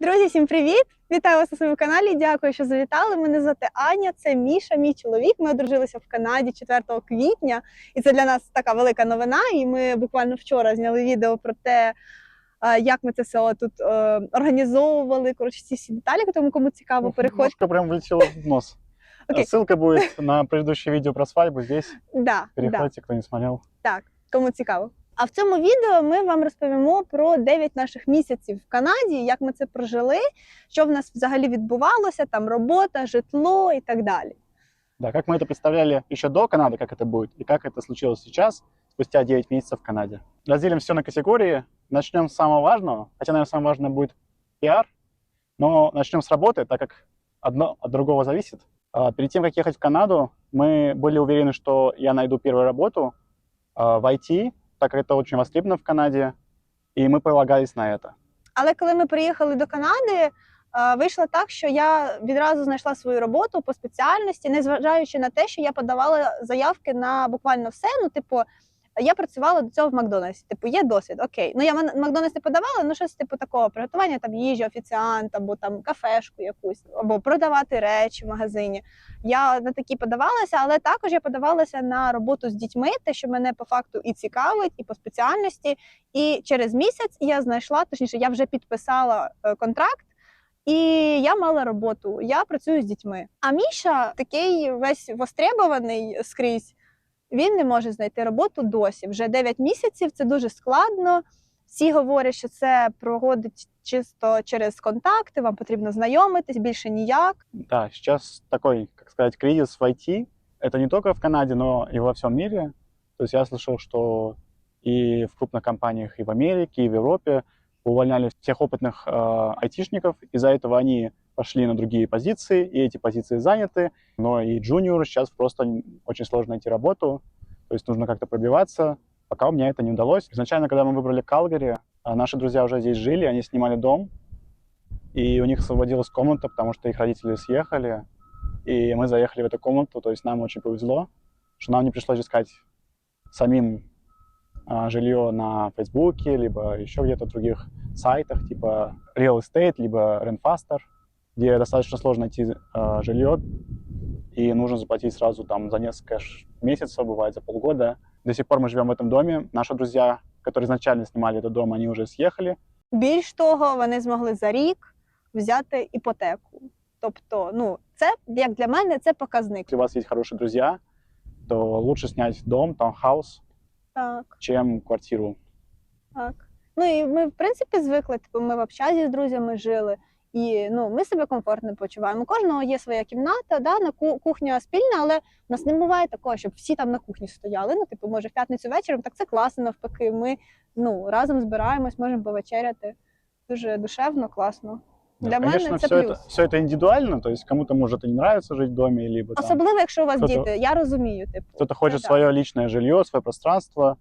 Друзі, всім привіт! Вітаю вас на своєму каналі. Дякую, що завітали. Мене звати Аня. Це Міша, мій чоловік. Ми одружилися в Канаді 4 квітня, і це для нас така велика новина. І ми буквально вчора зняли відео про те, як ми це все тут е, організовували. Коротше, ці всі деталі, тому кому цікаво, переходьте. Прям влетело в нос. Окей. Ссылка будет на предыдущее видео про свадьбу здесь. Да, да. Переходите, кто не смотрел. Так, кому цікаво. А в цьому відео ми вам розповімо про 9 наших місяців в Канаді, як ми це прожили, що в нас взагалі відбувалося, там робота, житло і так далі. Да, как мы это представляли еще до Канады, как это будет, и как это случилось сейчас, спустя 9 месяцев в Канаде. Разделим все на категории. Начнем с самого важного. Хотя, наверное, самое важное будет пиар. Но начнем с работы, так как одно от другого зависит. А, Перед тем, как ехать в Канаду, мы были уверены, что я найду первую работу а, в IT, так как это очень востребовано в Канаде, и мы полагались на это. Але коли ми приїхали до Канади, е, вийшло так, що я відразу знайшла свою роботу по спеціальності, незважаючи на те, що я подавала заявки на буквально все. Ну, типу, я працювала до цього в Макдональдсі. Типу, є досвід, окей. Ну я в Макдональдс не подавала, ну щось типу такого приготування там їжі, офіціант, або там кафешку якусь, або продавати речі в магазині. Я на такі подавалася, але також я подавалася на роботу з дітьми, те, що мене по факту і цікавить, і по спеціальності. І через місяць я знайшла, точніше, я вже підписала е, контракт. І я мала роботу. Я працюю з дітьми. А Міша такий весь востребований скрізь. Він не може знайти роботу досі. Вже 9 місяців. Це дуже складно. Всі говорять, що це проходить чисто через контакти. Вам потрібно знайомитись більше ніяк. Да, сейчас такой, как сказать, кризис в IT. Это не только в Канаде, но и во всем мире. То есть я слышал, что и в крупных компаниях, и в Америке, и в Европе увольняли всех опытных э, айтишников. Из-за этого они пошли на другие позиции, и эти позиции заняты. Но и джуниору сейчас просто очень сложно найти работу. То есть нужно как-то пробиваться. Пока у меня это не удалось. Изначально, когда мы выбрали Калгари, а, наши друзья уже здесь жили, они снимали дом, и у них освободилась комната, потому что их родители съехали, и мы заехали в эту комнату, то есть нам очень повезло, что нам не пришлось искать самим а, жилье на Фейсбуке, либо еще где-то других сайтах, типа Real Estate, либо Renfaster, где достаточно сложно найти а, жилье, и нужно заплатить сразу там за несколько ш- месяцев, бывает за полгода. До сих пор мы живем в этом доме. Наши друзья, которые изначально снимали этот дом, они уже съехали. Більш того, вони змогли за рік взяти іпотеку. Тобто, ну це як для мене, це показник. Если у вас есть хорошие друзья, то лучше снять дом, таунхаус, Так. чем квартиру. Так. Ну і ми, в принципі, звикли. Типу, ми в общазі з друзями жили, і ну, ми себе комфортно почуваємо. У кожного є своя кімната, да, на ку- кухня спільна, але в нас не буває такого, щоб всі там на кухні стояли. Ну, типу, може, в п'ятницю вечором, так це класно навпаки. Ми ну, разом збираємось, можемо повечеряти. Дуже душевно, класно. Для Конечно, мене це все плюс. это, все это индивидуально, то есть кому-то может и не нравится жить в доме, либо там Особливо, якщо у вас Хто-то- діти. Я розумію, типу. кто-то хочет да. свое личное жилье, свое пространство.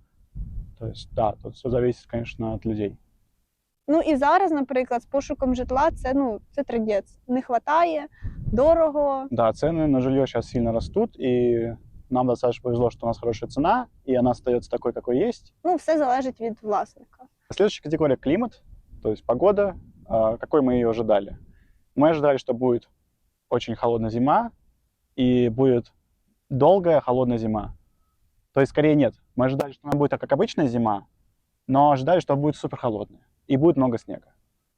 То есть, да, тут все зависит, конечно, от людей. Ну і зараз, наприклад, з пошуком житла це ну це тридець. Не вистачає, дорого. Да, цены на жилье сейчас сильно растут, и нам достаточно повезло, что у нас хорошая цена, и она остается такой, какой есть. Ну, все залежить від власника. Следующая категория климат, то есть погода, а, какой мы ее ожидали. Мы ожидали, что будет очень холодная зима и будет долгая холодная зима. То есть скорее нет. Мы ожидали, что она будет так, как обычная зима, но ожидали, что будет супер холодная и будет много снега.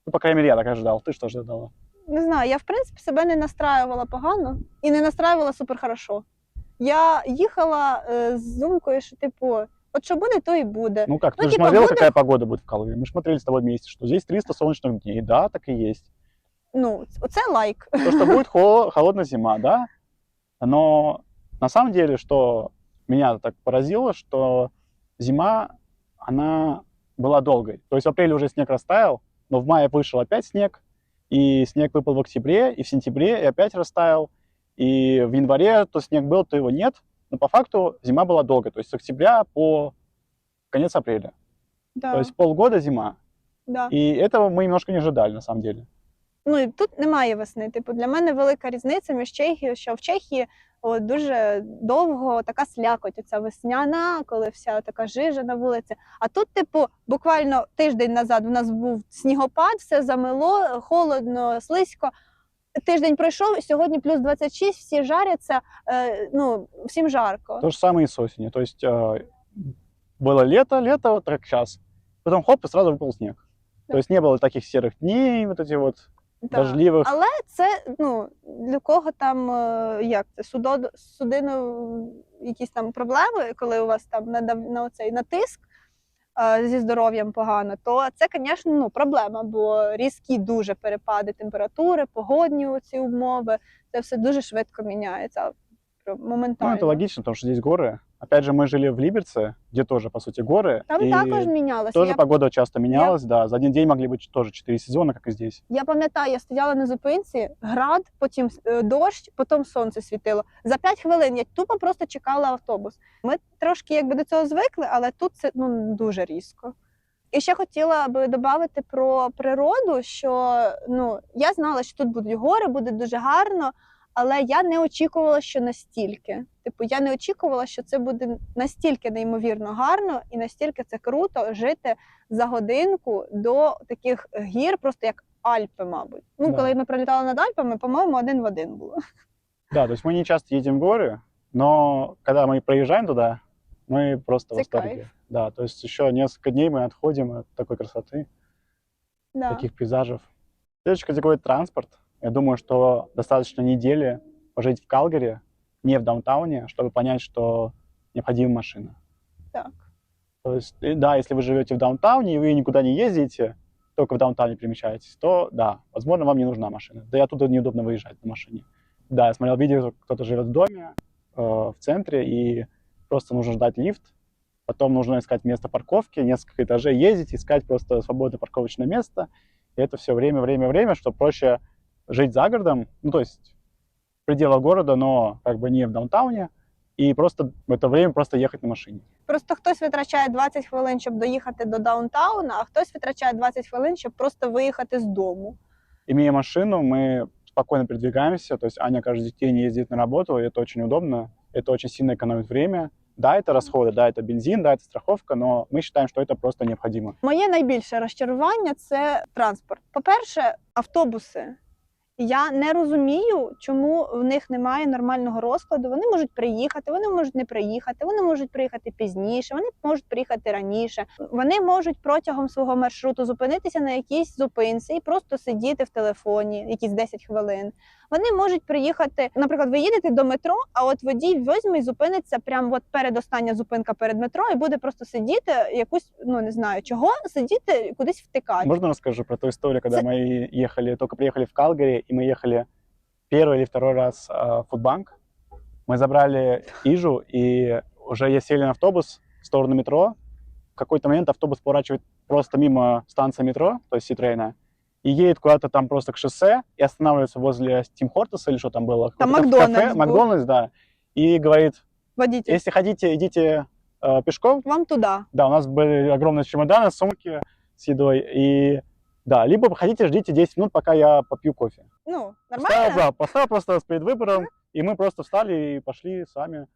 Ну, по крайней мере, я так ожидал. Ты что ожидала? Не знаю, я в принципі себе не настраювала погано і не настраювала супер хорошо. Я їхала е, з думкою, що типу, от що буде, то і буде. Ну как, Ну, ты же типа, смотрела, будет- какая погода будет в Калгари? Мы же смотрели с тобой вместе, что здесь 300 солнечных дней. Да, так и есть. Ну, оце лайк. то, что будет хо- холодная зима, да. Но на самом деле, что меня так поразило, что зима, она была долгой. То есть в апреле уже снег растаял, но в мае вышел опять снег, и снег выпал в октябре, и в сентябре, и опять растаял. И в январе то снег был, то его нет. Но по факту зима была долгой, то есть с октября по конец апреля. Да, То есть полгода зима. да. И этого мы немножко не ожидали, на самом деле. Ну і тут немає весни. Типу, для мене велика різниця між Чехією, що в Чехії от, дуже довго така слякоть, оця весняна, коли вся така жижа на вулиці. А тут, типу, буквально тиждень назад в нас був снігопад, все замело, холодно, слизько. Тиждень пройшов, і сьогодні плюс 26, всі жаряться, е, ну, всім жарко. То же самое и с осенью. То есть э, было лето, лето, вот как сейчас. Потом хоп, и сразу выпал снег. Да. То есть не было таких серых дней, вот эти вот Так. дождливых. Але це ну для кого там е, як це судо судину якісь там проблеми, коли у вас там на, на оцей натиск е, зі здоров'ям погано, то це, звісно, ну, проблема, бо різкі дуже перепади температури, погодні ці умови, це все дуже швидко міняється. прям Ну, Моментально. это логично, потому что здесь горы. Опять же, мы жили в Либерце, где тоже, по сути, горы. Там и також мінялося. тоже Я, погода часто менялась, да. За один день могли быть тоже четыре сезона, как и здесь. я пам'ятаю, я стояла на зупинці, град, потім е, дощ, потім сонце світило. За 5 хвилин я тупо просто чекала автобус. Ми трошки якби до цього звикли, але тут це ну дуже різко. І ще хотіла би додати про природу, що ну я знала, що тут будуть гори, буде дуже гарно, але я не очікувала, що настільки. Типу, я не очікувала, що це буде настільки неймовірно гарно і настільки це круто жити за годинку до таких гір, просто як Альпи, мабуть. Ну, Да. коли ми прилітали над Альпами, по-моєму, один в один було. Да, то есть мы не часто едем в горы, но когда мы проезжаем туда, мы просто в Это восторге. кайф. Да, то есть еще несколько дней мы отходим от такой красоты. Да. таких пейзажев. Следующая категория – транспорт. Я думаю, что достаточно недели пожить в Калгари, не в даунтауне, чтобы понять, что необходима машина. Так. То есть, да, если вы живете в даунтауне и вы никуда не ездите, только в даунтауне перемещаетесь, то да, возможно, вам не нужна машина. Да и оттуда неудобно выезжать на машине. Да, я смотрел видео, кто-то живет в доме э, в центре, и просто нужно ждать лифт, потом нужно искать место парковки, несколько этажей ездить, искать просто свободное парковочное место. И это все время, время, время, что проще жить за городом, ну, то есть в пределах города, но как бы не в даунтауне, и просто в это время просто ехать на машине. Просто хтось витрачає 20 хвилин, щоб доїхати до даунтауна, а хтось витрачає 20 хвилин, щоб просто виїхати з дому. Имея машину, мы спокойно передвигаемся. То есть Аня каждый день ездит на работу, и это очень удобно. Это очень сильно экономит время. Да, это расходы, да, это бензин, да, это страховка, но мы считаем, что это просто необходимо. Моє найбільше розчарування це транспорт. По-перше, автобуси. я не розумію, чому в них немає нормального розкладу. Вони можуть приїхати, вони можуть не приїхати, вони можуть приїхати пізніше, вони можуть приїхати раніше. Вони можуть протягом свого маршруту зупинитися на якійсь зупинці і просто сидіти в телефоні якісь 10 хвилин. Вони можуть приїхати, наприклад, ви їдете до метро, а от водій візьме і зупиниться прямо от перед остання зупинка перед метро, і буде просто сидіти якусь, ну не знаю чого, сидіти кудись втикати. Можно расскажу про ту историю, когда Ц- мы ехали, только приехали в Калгари, и мы ехали первый или второй раз э, в Фудбанк. Мы забрали Ижу, и уже я сели на автобус в сторону метро. В какой-то момент автобус поворачивает просто мимо станции метро, то есть Ситрейна, и едет куда-то там просто к шоссе и останавливается возле Тим Хортеса или что там было. Там Макдональдс Кафе, был. Макдональдс, да. И говорит, Водитель, если хотите, идите э, пешком, вам туди. да, у нас были огромные чемоданы, сумки с едой. И да, либо хотите, ждите 10 минут, пока я попью кофе. Ну Поставил, нормально. да, поставил просто перед выбором, и мы просто встали и пошли сами.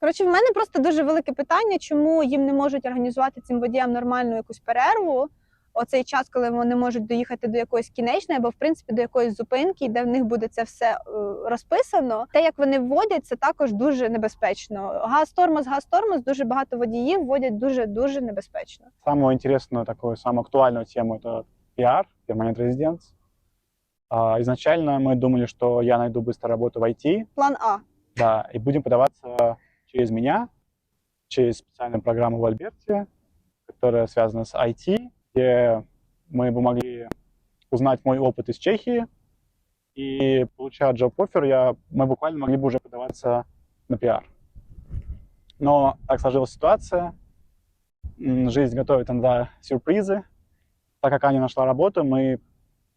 Коротше, в мене просто дуже велике питання, чому їм не можуть організувати цим водіям нормальну якусь перерву Оцей час, коли вони можуть доїхати до якоїсь кінечної або в принципі до якоїсь зупинки, де в них буде це все е, розписано. Те, як вони вводять, це також дуже небезпечно. Газ-тормоз, газ-тормоз, дуже багато водіїв вводять дуже дуже небезпечно. Самую интересную, такую, самую актуальную тему – это пиар, перманент резиденс. А, изначально мы думали, что я найду быстро работу в IT, План А. да, и будем подаваться через меня, через специальную программу в Альберте, которая связана с IT, Где мы бы могли узнать мой опыт из Чехии, и получая джоб-оффер, я, мы буквально могли бы уже подаваться на пиар. Но так сложилась ситуация, жизнь готовит иногда сюрпризы. Так как Аня нашла работу, мы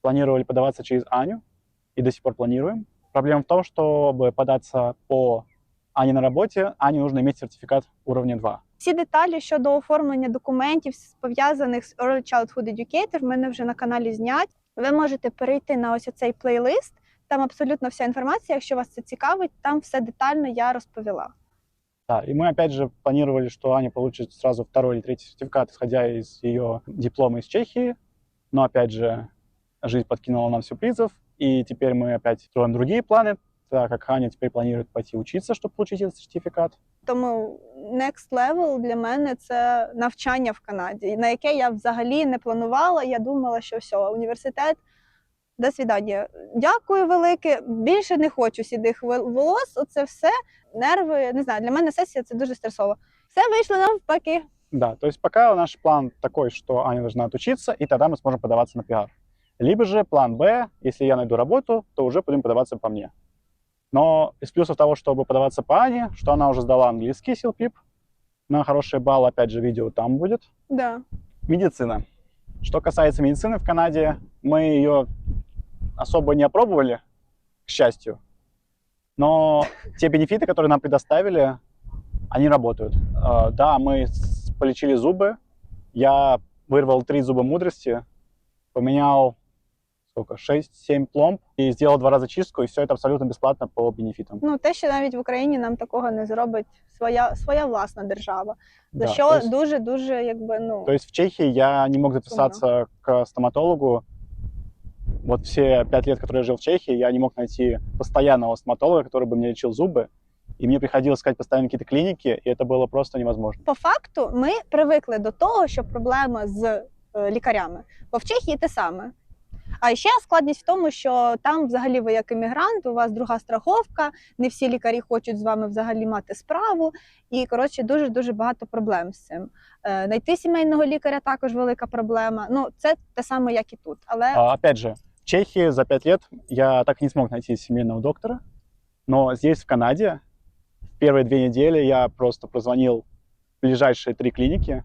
планировали подаваться через Аню, и до сих пор планируем. Проблема в том, чтобы податься по Ане на работе, Ане нужно иметь сертификат уровня 2. Всі деталі щодо оформлення документів, пов'язаних з Early Childhood Educator, в мене вже на каналі знять. ви можете перейти на ось цей плейлист. Там абсолютно вся інформація. Якщо вас це цікавить, там все детально я розповіла. Да, и мы опять же планировали, что Аня получит сразу второй или третий сертификат, исходя из ее диплома из Чехии. Но опять же, жизнь подкинула нам сюрпризов, и теперь мы опять строим другие планы, так как Аня теперь планирует пойти учиться, чтобы получить этот сертификат. Тому next level для мене це навчання в Канаді, на яке я взагалі не планувала. Я думала, що все, університет. До свідання. Дякую велике. Більше не хочу сідих вол- волос. Оце все нерви. Не знаю, для мене сесія це дуже стресово. Все вийшло навпаки. Да, то есть наш план такой, что Аня должна отучиться, и тогда мы сможем подаваться на пиар. Либо же план Б, если я найду работу, то уже будем подаваться по мне. Но из плюсов того, чтобы подаваться по Ане, что она уже сдала английский силпип, на хороший балл, опять же, видео там будет. Да. Медицина. Что касается медицины в Канаде, мы ее особо не опробовали, к счастью. Но те бенефиты, которые нам предоставили, они работают. Э, Да, мы полечили зубы. Я вырвал три зуба мудрости, поменял сколько, 6-7 пломб и сделал два раза чистку, и все это абсолютно бесплатно по бенефитам. Ну те, що навіть в Україні нам такого не зробить своя своя власна держава. За Да, що то есть- дуже дуже якби ну То есть в Чехии я не мог записаться к стоматологу. Вот все пять лет, которые я жил в Чехии, я не мог найти постоянного стоматолога, который бы мне лечил зубы. И мне приходилось искать постоянно какие-то клиники, и это было просто невозможно. по факту ми привикли до того, що проблема з е, лікарями, бо в Чехії те саме. А ще складність в тому, що там, взагалі, ви як іммігрант, у вас друга страховка, не всі лікарі хочуть з вами взагалі мати справу, і коротше дуже дуже багато проблем з цим. Е, Найти сімейного лікаря також велика проблема. Ну це те саме, як і тут. Але А, опять же, в Чехии за пять лет я так и не смог найти семейного доктора, но здесь, в Канаде, в первые две недели я просто прозвонил ближайшие три клиники,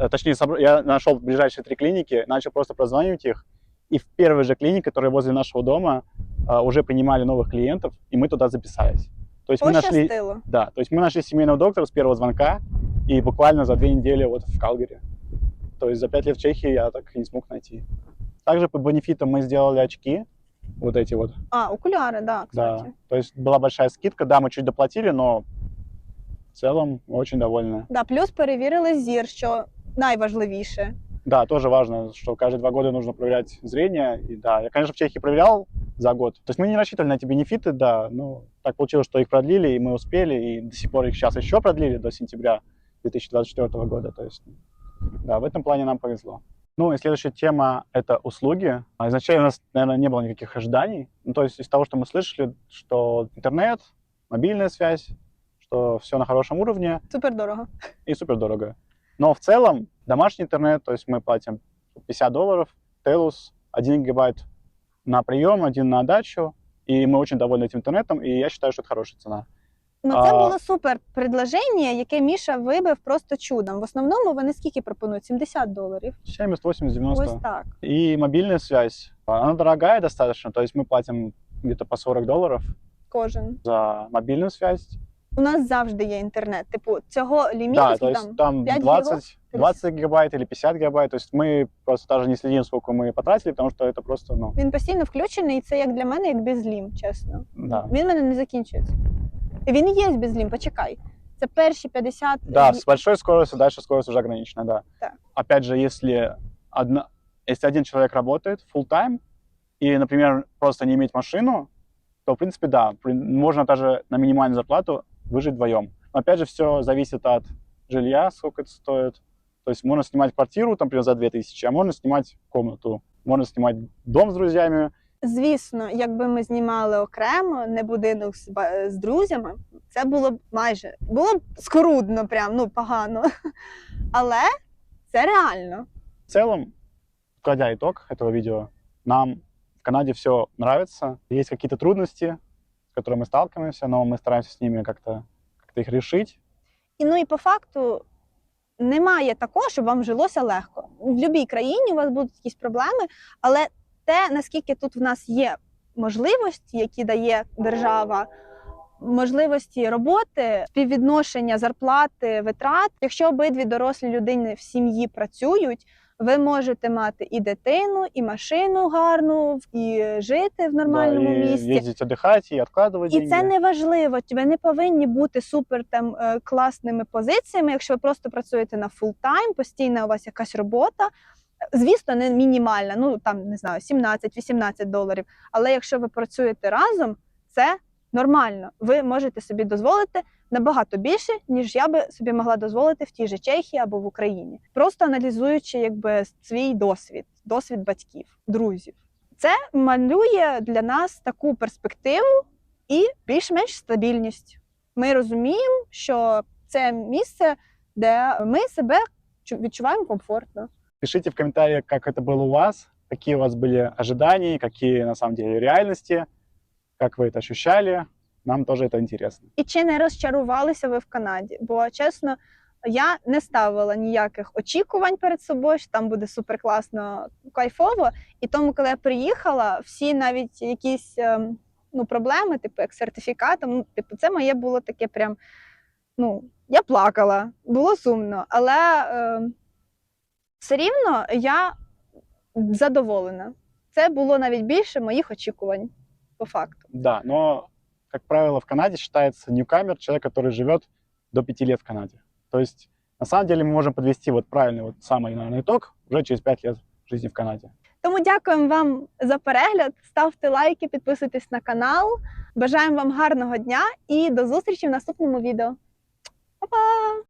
Э, точнее, я нашел ближайшие три клиники, начал просто прозванивать их, и в первой же клинике, которая возле нашего дома, а, уже принимали новых клиентов, и мы туда записались. То есть мы нашли, пощастило. да, то есть мы нашли семейного доктора с первого звонка, и буквально за две недели вот в Калгари. То есть за пять лет в Чехии я так и не смог найти. Также по бенефитам мы сделали очки, вот эти вот, А, окуляри, да, да. кстати. То есть была большая скидка, да, мы чуть доплатили, но в целом очень довольны. Да, плюс перевірили зір, що найважливіше. Да, тоже важно, что каждые два года нужно проверять зрение. И да, я, конечно, в Чехии проверял за год. То есть мы не рассчитывали на эти бенефиты, да, ну, так получилось, что их продлили, и мы успели, и до сих пор их сейчас еще продлили до сентября 2024 года. То есть, да, в этом плане нам повезло. Ну и следующая тема – это услуги. А Изначально у нас, наверное, не было никаких ожиданий. Ну, то есть из того, что мы слышали, что интернет, мобильная связь, что все на хорошем уровне, Супер дорого. и супер дорого. Но в целом домашний интернет, то есть мы платим 50 долларов, Телус, 1 гигабайт на прием, один на отдачу, и мы очень довольны этим интернетом, и я считаю, что это хорошая цена. Ну, це А- було супер предложення, яке Міша вибив просто чудом. В основному вони скільки пропонують? 70 доларів. 70, 80, 90. Ось так. И мобильная связь, она дорогая достаточно, то есть мы платим где-то по 40 долларов Кожен. за мобильную связь. У нас завжди є інтернет. Типу, цього ліміту да, то скільки есть там там 5 20, гигов? 20 гигабайт или 50 гигабайт, то есть мы просто даже не следим, сколько мы потратили, потому что это просто, ну, він постійно включений, і це як для мене, як безлім, чесно. да. Він в мене не закінчується. І Він є безлім, почекай. Це перші 50 Да, гі- с большой скоростью, дальше скорость уже ограничена, да. Да. Опять же, если, одна, если один человек работает full time и, например, просто не иметь машину, то, в принципе, да, при- можно даже на минимальную зарплату выжить вдвоем. Но, опять же, все зависит от жилья, сколько это стоит. То есть можно снимать квартиру, там, например, за 2000, а можно снимать комнату. Можно снимать дом с друзьями. Звісно, якби ми знімали окремо, не будинок з, ба- з друзями, це було б майже було б скорудно, прям ну погано. Але це реально. В целом, подводя итог этого видео, нам в Канаде все нравится. Есть какие-то трудности, с которыми мы сталкиваемся, но мы стараемся с ними как-то как их решить. І ну і по факту немає такого, щоб вам жилося легко. В будь-якій країні у вас будуть якісь проблеми, але те, наскільки тут в нас є можливості, які дає держава, можливості роботи, співвідношення зарплати, витрат. Якщо обидві дорослі людини в сім'ї працюють, ви можете мати і дитину, і машину гарну, і жити в нормальному да, и місці. ездить отдыхать, и откладывать І це не важливо. Ви не повинні бути супер там е, класними позиціями, якщо ви просто працюєте на фултайм, постійна у вас якась робота. Звісно, не мінімальна, ну там не знаю, 17-18 доларів. Але якщо ви працюєте разом, це нормально. Ви можете собі дозволити набагато більше, ніж я би собі могла дозволити в тій же Чехії або в Україні, просто аналізуючи якби свій досвід, досвід батьків, друзів. Це малює для нас таку перспективу і більш-менш стабільність. Ми розуміємо, що це місце, де ми себе чу- відчуваємо комфортно. Пишите в комментариях, как это было у вас, какие у вас были ожидания, какие на самом деле реальности, как вы это ощущали. Нам тоже это интересно. І чи не розчарувалися ви в Канаді? Бо чесно, я не ставила ніяких очікувань перед собою, що там буде суперкласно, кайфово. І тому, коли я приїхала, всі навіть якісь ем, ну, проблеми, типу як сертифікатом, ну, типу, це моє було таке прям. Ну, я плакала, було сумно, але ем, все рівно я задоволена. Це було навіть більше моїх очікувань, по факту. Да, но, как правило, в Канаде считается ньюкамер человек, который живет до пяти лет в Канаде. То есть, на самом деле, мы можем подвести вот правильный вот самый, наверное, итог уже через пять лет жизни в Канаде. Тому дякуємо вам за перегляд. Ставте лайки, підписуйтесь на канал. Бажаємо вам гарного дня і до зустрічі в наступному відео. Па-па!